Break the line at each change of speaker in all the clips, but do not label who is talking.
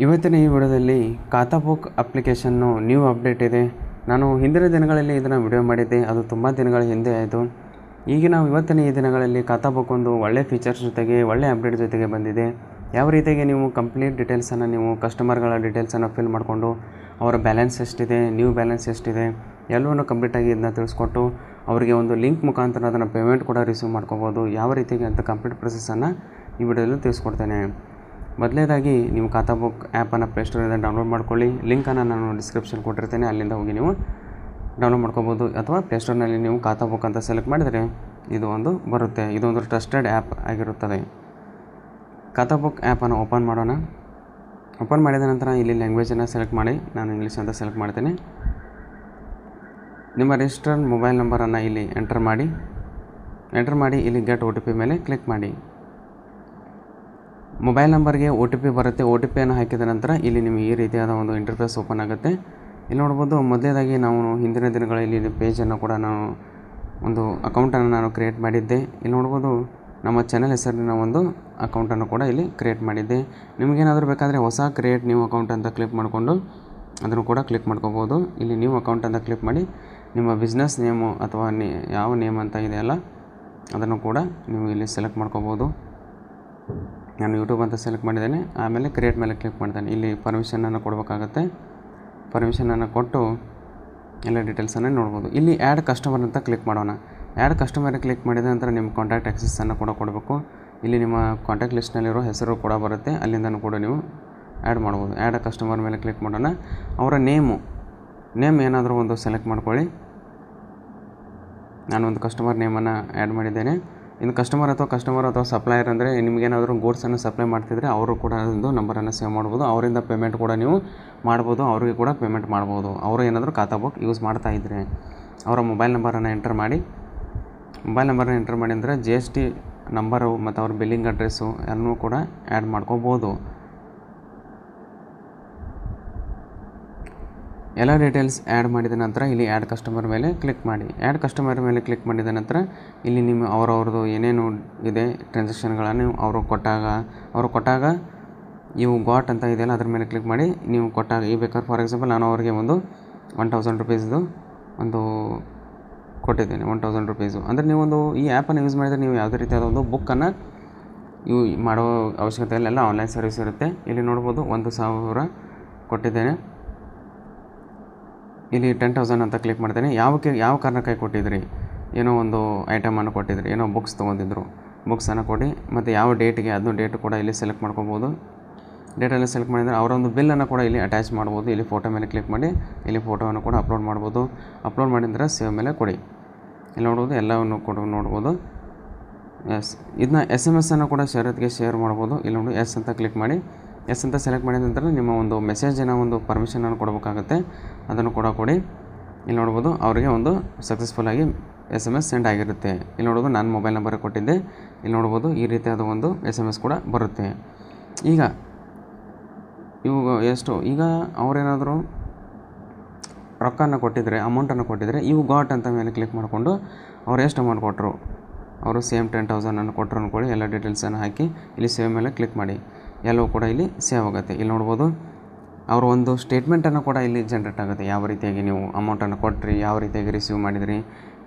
ಇವತ್ತಿನ ಈ ವಿಡಿಯೋದಲ್ಲಿ ಖಾತಾ ಬುಕ್ ಅಪ್ಲಿಕೇಶನ್ನು ನ್ಯೂ ಅಪ್ಡೇಟ್ ಇದೆ. ನಾನು ಹಿಂದಿನ ದಿನಗಳಲ್ಲಿ ಇದನ್ನು ವಿಡಿಯೋ ಮಾಡಿದ್ದೆ. ಅದು ತುಂಬ ದಿನಗಳ ಹಿಂದೆ ಆಯಿತು. ಈಗ ನಾವು ಇವತ್ತಿನ ಈ ದಿನಗಳಲ್ಲಿ ಖಾತಾ ಬುಕ್ ಒಂದು ಒಳ್ಳೆ ಫೀಚರ್ಸ್ ಜೊತೆಗೆ ಒಳ್ಳೆ ಅಪ್ಡೇಟ್ ಜೊತೆಗೆ ಬಂದಿದೆ. ಯಾವ ರೀತಿಯಾಗಿ ನೀವು ಕಂಪ್ಲೀಟ್ ಡೀಟೇಲ್ಸನ್ನು ನೀವು ಕಸ್ಟಮರ್ಗಳ ಡೀಟೇಲ್ಸನ್ನು ಫಿಲ್ ಮಾಡಿಕೊಂಡು ಅವರ ಬ್ಯಾಲೆನ್ಸ್ ಎಷ್ಟಿದೆ ನ್ಯೂ ಬ್ಯಾಲೆನ್ಸ್ ಎಷ್ಟಿದೆ, ಎಲ್ಲವನ್ನು ಕಂಪ್ಲೀಟಾಗಿ ಇದನ್ನ ತಿಳಿಸ್ಕೊಟ್ಟು ಅವರಿಗೆ ಒಂದು ಲಿಂಕ್ ಮುಖಾಂತರ ಅದನ್ನು ಪೇಮೆಂಟ್ ಕೂಡ ರಿಸೀವ್ ಮಾಡ್ಕೋಬೋದು. ಯಾವ ರೀತಿಯಾಗಿ ಅಂತ ಕಂಪ್ಲೀಟ್ ಪ್ರೊಸೆಸನ್ನು ಈ ವಿಡಿಯೋದಲ್ಲಿ ತಿಳಿಸ್ಕೊಡ್ತೇನೆ. ಮೊದಲನೇದಾಗಿ ನೀವು ಖಾತಾ ಬುಕ್ ಆ್ಯಪನ್ನು ಪ್ಲೇಸ್ಟೋರಿಂದ ಡೌನ್ಲೋಡ್ ಮಾಡ್ಕೊಳ್ಳಿ. ಲಿಂಕನ್ನು ನಾನು ಡಿಸ್ಕ್ರಿಪ್ಷನ್ ಕೊಟ್ಟಿರ್ತೇನೆ, ಅಲ್ಲಿಂದ ಹೋಗಿ ನೀವು ಡೌನ್ಲೋಡ್ ಮಾಡ್ಕೋಬೋದು ಅಥವಾ ಪ್ಲೇಸ್ಟೋರ್ನಲ್ಲಿ ನೀವು ಖಾತಾ ಬುಕ್ ಅಂತ ಸೆಲೆಕ್ಟ್ ಮಾಡಿದರೆ ಇದು ಒಂದು ಬರುತ್ತೆ. ಇದೊಂದು ಟ್ರಸ್ಟೆಡ್ ಆ್ಯಪ್ ಆಗಿರುತ್ತದೆ. ಖಾತಾ ಬುಕ್ ಆ್ಯಪನ್ನು ಓಪನ್ ಮಾಡೋಣ. ಓಪನ್ ಮಾಡಿದ ನಂತರ ಇಲ್ಲಿ ಲ್ಯಾಂಗ್ವೇಜನ್ನು ಸೆಲೆಕ್ಟ್ ಮಾಡಿ. ನಾನು ಇಂಗ್ಲೀಷ್ ಅಂತ ಸೆಲೆಕ್ಟ್ ಮಾಡ್ತೇನೆ. ನಿಮ್ಮ ರಿಜಿಸ್ಟರ್ಡ್ ಮೊಬೈಲ್ ನಂಬರನ್ನು ಇಲ್ಲಿ ಎಂಟರ್ ಮಾಡಿ. ಎಂಟರ್ ಮಾಡಿ, ಇಲ್ಲಿ ಗೆಟ್ ಒ ಟಿ ಪಿ ಮೇಲೆ ಕ್ಲಿಕ್ ಮಾಡಿ. ಮೊಬೈಲ್ ನಂಬರ್ಗೆ ಒ ಟಿ ಪಿ ಬರುತ್ತೆ. ಒ ಟಿ ಪಿಯನ್ನು ಹಾಕಿದ ನಂತರ ಇಲ್ಲಿ ನಿಮಗೆ ಈ ರೀತಿಯಾದ ಒಂದು ಇಂಟರ್ಫೇಸ್ ಓಪನ್ ಆಗುತ್ತೆ. ಇಲ್ಲಿ ನೋಡ್ಬೋದು ಮೊದಲೇದಾಗಿ ನಾವು ಹಿಂದಿನ ದಿನಗಳಲ್ಲಿ ಇಲ್ಲಿ ಪೇಜನ್ನು ಕೂಡ ನಾವು ಒಂದು ಅಕೌಂಟನ್ನು ನಾನು ಕ್ರಿಯೇಟ್ ಮಾಡಿದ್ದೆ. ಇಲ್ಲಿ ನೋಡ್ಬೋದು ನಮ್ಮ ಚಾನಲ್ ಹೆಸರಿನ ಒಂದು ಅಕೌಂಟನ್ನು ಕೂಡ ಇಲ್ಲಿ ಕ್ರಿಯೇಟ್ ಮಾಡಿದ್ದೆ. ನಿಮಗೇನಾದರೂ ಬೇಕಾದರೆ ಹೊಸ ಕ್ರಿಯೇಟ್ ನ್ಯೂ ಅಕೌಂಟ್ ಅಂತ ಕ್ಲಿಕ್ ಮಾಡಿಕೊಂಡು ಅದನ್ನು ಕೂಡ ಕ್ಲಿಕ್ ಮಾಡ್ಕೋಬೋದು. ಇಲ್ಲಿ ನ್ಯೂ ಅಕೌಂಟ್ ಅಂತ ಕ್ಲಿಕ್ ಮಾಡಿ ನಿಮ್ಮ ಬಿಸ್ನೆಸ್ ನೇಮು ಅಥವಾ ಯಾವ ನೇಮ್ ಅಂತ ಇದೆಯಲ್ಲ ಅದನ್ನು ಕೂಡ ನೀವು ಇಲ್ಲಿ ಸೆಲೆಕ್ಟ್ ಮಾಡ್ಕೋಬೋದು. ನಾನು ಯೂಟ್ಯೂಬ್ ಅಂತ ಸೆಲೆಕ್ಟ್ ಮಾಡಿದ್ದೇನೆ. ಆಮೇಲೆ ಕ್ರಿಯೇಟ್ ಮೇಲೆ ಕ್ಲಿಕ್ ಮಾಡ್ತೇನೆ. ಇಲ್ಲಿ ಪರ್ಮಿಷನನ್ನು ಕೊಡಬೇಕಾಗತ್ತೆ. ಪರ್ಮಿಷನನ್ನು ಕೊಟ್ಟು ಎಲ್ಲ ಡೀಟೇಲ್ಸನ್ನು ನೋಡ್ಬೋದು. ಇಲ್ಲಿ ಆ್ಯಡ್ ಕಸ್ಟಮರ್ ಅಂತ ಕ್ಲಿಕ್ ಮಾಡೋಣ. ಆ್ಯಡ್ ಕಸ್ಟಮರ್ ಕ್ಲಿಕ್ ಮಾಡಿದ ನಂತರ ನಿಮ್ಮ ಕಾಂಟ್ಯಾಕ್ಟ್ ಆಕ್ಸೆಸನ್ನು ಕೂಡ ಕೊಡಬೇಕು. ಇಲ್ಲಿ ನಿಮ್ಮ ಕಾಂಟ್ಯಾಕ್ಟ್ ಲಿಸ್ಟ್ನಲ್ಲಿರೋ ಹೆಸರು ಕೂಡ ಬರುತ್ತೆ. ಅಲ್ಲಿಂದನೂ ಕೂಡ ನೀವು ಆ್ಯಡ್ ಮಾಡ್ಬೋದು. ಆ್ಯಡ್ ಕಸ್ಟಮರ್ ಮೇಲೆ ಕ್ಲಿಕ್ ಮಾಡೋಣ. ಅವರ ನೇಮು ನೇಮ್ ಏನಾದರೂ ಒಂದು ಸೆಲೆಕ್ಟ್ ಮಾಡ್ಕೊಳ್ಳಿ. ನಾನು ಒಂದು ಕಸ್ಟಮರ್ ನೇಮನ್ನು ಆ್ಯಡ್ ಮಾಡಿದ್ದೇನೆ. ಇನ್ನು ಕಸ್ಟಮರ್ ಅಥವಾ ಕಸ್ಟಮರ್ ಅಥವಾ ಸಪ್ಲೈಯರ್ ಅಂದರೆ ನಿಮಗೇನಾದರೂ ಗೂಡ್ಸನ್ನು ಸಪ್ಲೈ ಮಾಡ್ತಿದ್ರೆ ಅವರು ಕೂಡ ಒಂದು ನಂಬರನ್ನು ಸೇವ್ ಮಾಡ್ಬೋದು. ಅವರಿಂದ ಪೇಮೆಂಟ್ ಕೂಡ ನೀವು ಮಾಡ್ಬೋದು. ಅವರಿಗೆ ಕೂಡ ಪೇಮೆಂಟ್ ಮಾಡ್ಬೋದು. ಅವರು ಏನಾದರೂ ಖಾತಾ ಬುಕ್ ಯೂಸ್ ಮಾಡ್ತಾ ಇದ್ದರೆ ಅವರ ಮೊಬೈಲ್ ನಂಬರನ್ನು ಎಂಟರ್ ಮಾಡಿ ಮೊಬೈಲ್ ನಂಬರನ್ನು ಎಂಟರ್ ಮಾಡಿ ಅಂದರೆ ಜಿ ಎಸ್ ಟಿ ನಂಬರು ಮತ್ತು ಅವ್ರ ಬಿಲ್ಲಿಂಗ್ ಅಡ್ರೆಸ್ಸು ಎಲ್ಲನೂ ಕೂಡ ಆ್ಯಡ್ ಮಾಡ್ಕೋಬೋದು. ಎಲ್ಲ ಡೀಟೇಲ್ಸ್ ಆ್ಯಡ್ ಮಾಡಿದ ನಂತರ ಇಲ್ಲಿ ಆ್ಯಡ್ ಕಸ್ಟಮರ್ ಮೇಲೆ ಕ್ಲಿಕ್ ಮಾಡಿ. ಆ್ಯಡ್ ಕಸ್ಟಮರ್ ಮೇಲೆ ಕ್ಲಿಕ್ ಮಾಡಿದ ನಂತರ ಇಲ್ಲಿ ನಿಮ್ಮ ಅವರವ್ರದ್ದು ಏನೇನು ಇದೆ ಟ್ರಾನ್ಸಾಕ್ಷನ್ಗಳನ್ನು ಅವರು ಕೊಟ್ಟಾಗ ಅವರು ಕೊಟ್ಟಾಗ ಇವು ಗಾಟ್ ಅಂತ ಇದೆಯಲ್ಲ ಅದ್ರ ಮೇಲೆ ಕ್ಲಿಕ್ ಮಾಡಿ. ನೀವು ಕೊಟ್ಟಾಗ ಈ ಬೇಕಾದ್ರೆ ಫಾರ್ ಎಕ್ಸಾಂಪಲ್ ನಾನು ಅವರಿಗೆ ಒಂದು ಒನ್ ತೌಸಂಡ್ ರುಪೀಸ್ದು ಒಂದು ಕೊಟ್ಟಿದ್ದೇನೆ ಒನ್ ತೌಸಂಡ್ ರುಪೀಸು ಅಂದರೆ ನೀವೊಂದು ಈ ಆ್ಯಪನ್ನು ಯೂಸ್ ಮಾಡಿದರೆ ನೀವು ಯಾವುದೇ ರೀತಿಯಾದ ಒಂದು ಬುಕ್ಕನ್ನು ಇವು ಮಾಡೋ ಅವಶ್ಯಕತೆ ಇಲ್ಲ ಆನ್ಲೈನ್ ಸರ್ವಿಸ್ ಇರುತ್ತೆ. ಇಲ್ಲಿ ನೋಡ್ಬೋದು ಒಂದು ಸಾವಿರ ಕೊಟ್ಟಿದ್ದೇನೆ. ಇಲ್ಲಿ ಟೆನ್ ತೌಸಂಡ್ ಅಂತ ಕ್ಲಿಕ್ ಮಾಡ್ತೇನೆ. ಯಾವಕ್ಕೆ, ಯಾವ ಕಾರಣಕ್ಕಾಗಿ ಕೊಟ್ಟಿದ್ರಿ? ಏನೋ ಒಂದು ಐಟಮನ್ನು ಕೊಟ್ಟಿದ್ರಿ. ಏನೋ ಬುಕ್ಸ್ ತೊಗೊಂಡಿದ್ರು. ಬುಕ್ಸನ್ನು ಕೊಡಿ. ಮತ್ತು ಯಾವ ಡೇಟಿಗೆ ಅದನ್ನು ಡೇಟ್ ಕೂಡ ಇಲ್ಲಿ ಸೆಲೆಕ್ಟ್ ಮಾಡ್ಕೋಬೋದು. ಡೇಟಲ್ಲಿ ಸೆಲೆಕ್ಟ್ ಮಾಡಿದರೆ ಅವರ ಒಂದು ಬಿಲ್ಲನ್ನು ಕೂಡ ಇಲ್ಲಿ ಅಟ್ಯಾಚ್ ಮಾಡ್ಬೋದು. ಇಲ್ಲಿ ಫೋಟೋ ಮೇಲೆ ಕ್ಲಿಕ್ ಮಾಡಿ, ಇಲ್ಲಿ ಫೋಟೋವನ್ನು ಕೂಡ ಅಪ್ಲೋಡ್ ಮಾಡ್ಬೋದು. ಅಪ್ಲೋಡ್ ಮಾಡಿದ್ರೆ ಸೇವ್ ಮೇಲೆ ಕೊಡಿ. ಇಲ್ಲಿ ನೋಡ್ಬೋದು, ಎಲ್ಲವನ್ನು ಕೂಡ ನೋಡ್ಬೋದು. ಎಸ್ ಇದನ್ನ ಎಸ್ ಎಂ ಎಸ್ಸನ್ನು ಕೂಡ ಶೇರತ್ಗೆ ಶೇರ್ ಮಾಡ್ಬೋದು. ಇಲ್ಲಿ ನೋಡಿ ಎಸ್ ಅಂತ ಕ್ಲಿಕ್ ಮಾಡಿ. ಎಸ್ ಅಂತ ಸೆಲೆಕ್ಟ್ ಮಾಡಿದ ನಂತರ ನಿಮ್ಮ ಒಂದು ಮೆಸೇಜಿನ ಒಂದು ಪರ್ಮಿಷನನ್ನು ಕೊಡಬೇಕಾಗುತ್ತೆ. ಅದನ್ನು ಕೂಡ ಕೊಡಿ. ಇಲ್ಲಿ ನೋಡ್ಬೋದು, ಅವರಿಗೆ ಒಂದು ಸಕ್ಸಸ್ಫುಲ್ಲಾಗಿ ಎಸ್ ಎಂ ಎಸ್ ಸೆಂಡ್ ಆಗಿರುತ್ತೆ. ಇಲ್ಲಿ ನೋಡ್ಬೋದು, ನಾನು ಮೊಬೈಲ್ ನಂಬರ್ ಕೊಟ್ಟಿದ್ದೆ. ಇಲ್ಲಿ ನೋಡ್ಬೋದು, ಈ ರೀತಿಯಾದ ಒಂದು ಎಸ್ ಎಂ ಎಸ್ ಕೂಡ ಬರುತ್ತೆ. ಈಗ, ಇವು ಎಷ್ಟು? ಈಗ ಅವರೇನಾದರೂ ರೊಕ್ಕನ ಕೊಟ್ಟಿದ್ದರೆ ಅಮೌಂಟನ್ನು ಕೊಟ್ಟಿದ್ದರೆ ಇವು ಗಾಟ್ ಅಂತ ಮೇಲೆ ಕ್ಲಿಕ್ ಮಾಡಿಕೊಂಡು ಅವ್ರು ಎಷ್ಟು ಅಮೌಂಟ್ ಕೊಟ್ಟರು ಅವರು ಸೇಮ್ ಟೆನ್ ತೌಸಂಡನ್ನು ಕೊಟ್ಟರು ಅಂದ್ಕೊಳ್ಳಿ ಎಲ್ಲ ಡೀಟೇಲ್ಸನ್ನು ಹಾಕಿ, ಇಲ್ಲಿ ಸೇವ್ ಮೇಲೆ ಕ್ಲಿಕ್ ಮಾಡಿ. ಎಲ್ಲವೂ ಕೂಡ ಇಲ್ಲಿ ಸೇವ್ ಆಗುತ್ತೆ. ಇಲ್ಲಿ ನೋಡ್ಬೋದು, ಅವರು ಒಂದು ಸ್ಟೇಟ್ಮೆಂಟನ್ನು ಕೂಡ ಇಲ್ಲಿ ಜನ್ರೇಟ್ ಆಗುತ್ತೆ. ಯಾವ ರೀತಿಯಾಗಿ ನೀವು ಅಮೌಂಟನ್ನು ಕೊಟ್ಟಿರಿ ಯಾವ ರೀತಿಯಾಗಿ ರಿಸೀವ್ ಮಾಡಿದಿರಿ,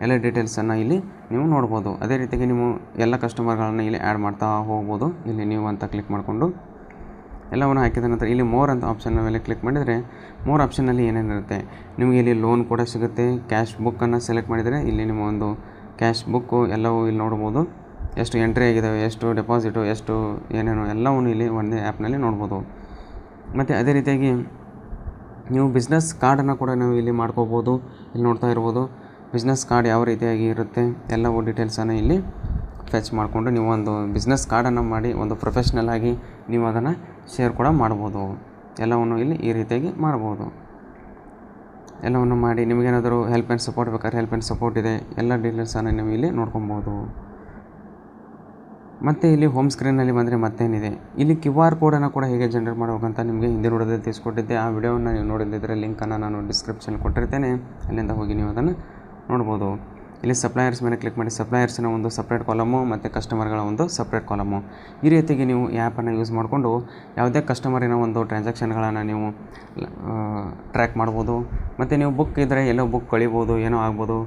ಎಲ್ಲ ಡೀಟೇಲ್ಸನ್ನು ಇಲ್ಲಿ ನೀವು ನೋಡ್ಬೋದು. ಅದೇ ರೀತಿಯಾಗಿ ನೀವು ಎಲ್ಲ ಕಸ್ಟಮರ್ಗಳನ್ನು ಇಲ್ಲಿ ಆ್ಯಡ್ ಮಾಡ್ತಾ ಹೋಗ್ಬೋದು. ಇಲ್ಲಿ ನೀವು ಅಂತ ಕ್ಲಿಕ್ ಮಾಡಿಕೊಂಡು ಎಲ್ಲವನ್ನು ಹಾಕಿದ ನಂತರ ಇಲ್ಲಿ ಮೋರ್ ಅಂತ ಆಪ್ಷನ್ ಮೇಲೆ ಕ್ಲಿಕ್ ಮಾಡಿದರೆ ಮೋರ್ ಆಪ್ಷನ್ನಲ್ಲಿ ಏನೇನಿರುತ್ತೆ ನಿಮಗೆ ಇಲ್ಲಿ ಲೋನ್ ಕೂಡ ಸಿಗುತ್ತೆ. ಕ್ಯಾಶ್ ಬುಕ್ಕನ್ನು ಸೆಲೆಕ್ಟ್ ಮಾಡಿದರೆ ಇಲ್ಲಿ ನಿಮ್ಮ ಒಂದು ಕ್ಯಾಶ್ ಬುಕ್ಕು ಎಲ್ಲವೂ ಇಲ್ಲಿ ನೋಡ್ಬೋದು. ಎಷ್ಟು ಎಂಟ್ರಿ ಆಗಿದ್ದಾವೆ ಎಷ್ಟು ಡೆಪಾಸಿಟು ಎಷ್ಟು ಏನೇನು ಎಲ್ಲವನ್ನು ಇಲ್ಲಿ ಒಂದೇ ಆ್ಯಪ್ನಲ್ಲಿ ನೋಡ್ಬೋದು. ಮತ್ತು ಅದೇ ರೀತಿಯಾಗಿ ನೀವು ಬಿಸ್ನೆಸ್ ಕಾರ್ಡನ್ನು ಕೂಡ ನಾವು ಇಲ್ಲಿ ಮಾಡ್ಕೋಬೋದು, ಇಲ್ಲಿ ನೋಡ್ತಾ ಇರ್ಬೋದು. ಬಿಸ್ನೆಸ್ ಕಾರ್ಡ್ ಯಾವ ರೀತಿಯಾಗಿ ಇರುತ್ತೆ, ಎಲ್ಲವೂ ಡೀಟೇಲ್ಸನ್ನು ಇಲ್ಲಿ ಫೆಚ್ ಮಾಡಿಕೊಂಡು ನೀವು ಒಂದು ಬಿಸ್ನೆಸ್ ಕಾರ್ಡನ್ನು ಮಾಡಿ ಒಂದು ಪ್ರೊಫೆಷ್ನಲ್ ಆಗಿ ನೀವು ಅದನ್ನು ಶೇರ್ ಕೂಡ ಮಾಡ್ಬೋದು. ಎಲ್ಲವನ್ನು ಇಲ್ಲಿ ಈ ರೀತಿಯಾಗಿ ಮಾಡ್ಬೋದು. ಎಲ್ಲವನ್ನು ಮಾಡಿ ನಿಮಗೇನಾದರೂ ಹೆಲ್ಪ್ ಆ್ಯಂಡ್ ಸಪೋರ್ಟ್ ಬೇಕಾದ್ರೆ ಹೆಲ್ಪ್ ಆ್ಯಂಡ್ ಸಪೋರ್ಟ್ ಇದೆ, ಎಲ್ಲ ಡೀಟೇಲ್ಸನ್ನು ನೀವು ಇಲ್ಲಿ ನೋಡ್ಕೊಬೋದು. ಮತ್ತು ಇಲ್ಲಿ ಹೋಮ್ ಸ್ಕ್ರೀನಲ್ಲಿ ಬಂದರೆ ಮತ್ತೇನಿದೆ? ಇಲ್ಲಿ ಕ್ಯೂ ಆರ್ ಕೋಡನ್ನು ಕೂಡ ಹೇಗೆ ಜನರೇಟ್ ಮಾಡಬೇಕಂತ ನಿಮಗೆ ಹಿಂದೆ ನೋಡೋದೇ ತಿಳಿಸ್ಕೊಟ್ಟಿದ್ದೆ. ಆ ವಿಡಿಯೋವನ್ನು ನೀವು ನೋಡಿದ್ದಿದ್ರೆ ಲಿಂಕನ್ನು ನಾನು ಡಿಸ್ಕ್ರಿಪ್ಷನ್ ಕೊಟ್ಟಿರ್ತೇನೆ. ಅಲ್ಲಿಂದ ಹೋಗಿ ನೀವು ಅದನ್ನು ನೋಡ್ಬೋದು. ಇಲ್ಲಿ ಸಪ್ಲೈಯರ್ಸ್ ಮೇಲೆ ಕ್ಲಿಕ್ ಮಾಡಿ ಸಪ್ಲೈಯರ್ಸಿನ ಒಂದು ಸಪ್ರೇಟ್ ಕಾಲಮು ಮತ್ತು ಕಸ್ಟಮರ್ಗಳ ಒಂದು ಸಪ್ರೇಟ್ ಕಾಲಮು ಈ ರೀತಿಗೆ ನೀವು ಈ ಆ್ಯಪನ್ನು ಯೂಸ್ ಮಾಡಿಕೊಂಡು ಯಾವುದೇ ಕಸ್ಟಮರಿನ ಒಂದು ಟ್ರಾನ್ಸಾಕ್ಷನ್ಗಳನ್ನು ನೀವು ಟ್ರ್ಯಾಕ್ ಮಾಡ್ಬೋದು. ಮತ್ತು ನೀವು ಬುಕ್ ಇದ್ದರೆ ಎಲ್ಲೋ ಬುಕ್ ಕಳಿಬೋದು, ಏನೋ ಆಗ್ಬೋದು.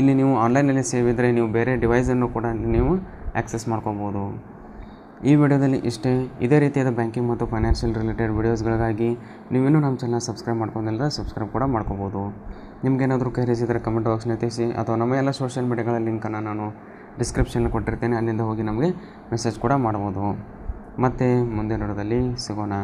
ಇಲ್ಲಿ ನೀವು ಆನ್ಲೈನಲ್ಲಿ ಸೇವ್ ಇದ್ದರೆ ನೀವು ಬೇರೆ ಡಿವೈಸನ್ನು ಕೂಡ ನೀವು ಆ್ಯಕ್ಸೆಸ್ ಮಾಡ್ಕೋಬೋದು. ಈ ವಿಡಿಯೋದಲ್ಲಿ ಇಷ್ಟೇ, ಇದೇ ರೀತಿಯಾದ ಬ್ಯಾಂಕಿಂಗ್ ಮತ್ತು ಫೈನಾನ್ಷಿಯಲ್ ರಿಲೇಟೆಡ್ ವಿಡಿಯೋಸ್ಗಳಿಗಾಗಿ ನೀವಿನ್ನೂ ನಮ್ಮ ಚಾನಲ್ ಸಬ್ಸ್ಕ್ರೈಬ್ ಮಾಡ್ಕೊಂಡಿಲ್ಲ ಸಬ್ಸ್ಕ್ರೈಬ್ ಕೂಡ ಮಾಡ್ಕೋಬೋದು. ನಿಮಗೇನಾದರೂ ಕ್ವೈರೀಸ್ ಇದ್ದರೆ ಕಮೆಂಟ್ ಬಾಕ್ಸ್ನ ತಿಳಿಸಿ, ಅಥವಾ ನಮ್ಮ ಎಲ್ಲ ಸೋಷಿಯಲ್ ಮೀಡಿಯಾಗಳ ಲಿಂಕನ್ನು ನಾನು ಡಿಸ್ಕ್ರಿಪ್ಷನ್ ಕೊಟ್ಟಿರ್ತೇನೆ, ಅಲ್ಲಿಂದ ಹೋಗಿ ನಮಗೆ ಮೆಸೇಜ್ ಕೂಡ ಮಾಡ್ಬೋದು. ಮತ್ತು ಮುಂದಿನ ವಿಡಿಯೋದಲ್ಲಿ ಸಿಗೋಣ.